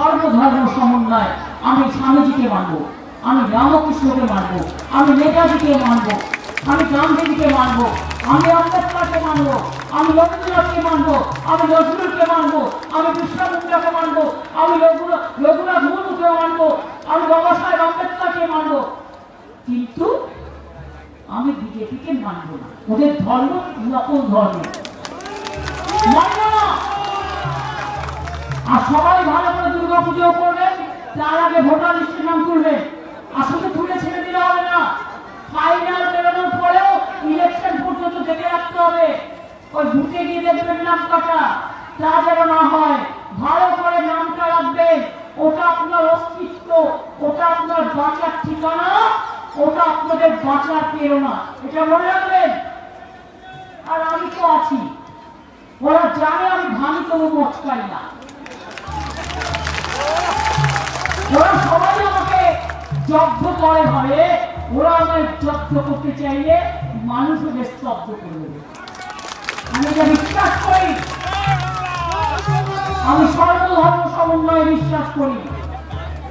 সর্বধর্ম সমন্বয়। আমি স্বামীজিকে মানব, আমি রামকৃষ্ণকে মানব, আমি নেতাজিকে মানব, আমি গান্ধীজিকে মানব, আমি আম্বেদকরকে মানব, আমি রবীন্দ্রনাথকে মানব, আমি নজরুলকে মানব, আমি বিশ্বমুদ্রাকে মানব, আমি রঘুনাথ মুর্মুকে মানব, আমি বাবা সাহেব আম্বেদকরকে মানব। কিন্তু আমি বিজেপিকে মানব না। ওদের ধর্ম নকল ধর্ম। আর সবাই ভালো পুজো করবেন তার আগে ভোটার লিস্টের নাম তুলবেন শুধু তুলে ছেড়ে দিলে হবে না। ফাইনাল বেরোনোর পরেও ইলেকশন পর্যন্ত দেখে রাখতে হবে। ওই ভুটে গিয়ে দেখবেন নাম কাটা তা যেন না হয়। ভালো করে নামটা রাখবেন। ওটা আপনার অস্তিত্ব, ওটা আপনার বাঁচার ঠিকানা, ওটা আপনাদের বাঁচার প্রেরণা। এটা মনে রাখবেন? আর আমি তো আছি। ওরা জানে আমি ভাঙি তবু মচকাই না। জব্দ করে ভাবে, ওরা আমায় জব্দ করতে চাইলে মানুষ ওদের স্তব্ধ করে দেবে। আমি এটা বিশ্বাস করি। আমি সর্বধর্ম সমন্বয়ে বিশ্বাস করি।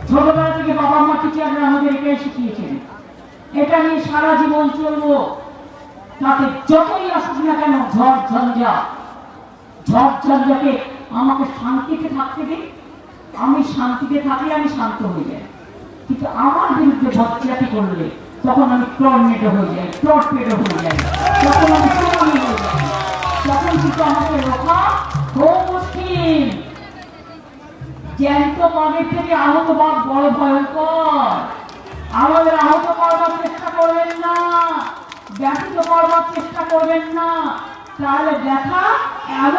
ছোটবেলা থেকে বাবা মা টিচাররা আমাদের এটাই শিখিয়েছেন। এটা নিয়ে সারা জীবন চলবো। তাতে যতই আসুক না কেন ঝড় ঝঞ্ঝা ঝড় ঝঞ্ঝাকে আমাকে শান্তিতে থাকতে দিন। আমি শান্তিতে থাকলে আমি শান্ত হয়ে যাই। কিন্তু আমার বিরুদ্ধে বচ্চাটি করলে তখন আমি টর্নেডো হয়ে যাই টর্পেডো হয়ে যাই। তখন আমি হয়ে যাই। তখন কিন্তু আমাকে রোখা খুব মুশকিল জ্যান্ত থেকে আহত বড় ভয়ঙ্কর। আমাদের আহত করবার চেষ্টা করবেন না। ব্যথিত করবার চেষ্টা করবেন না। তাহলে দেখা এমন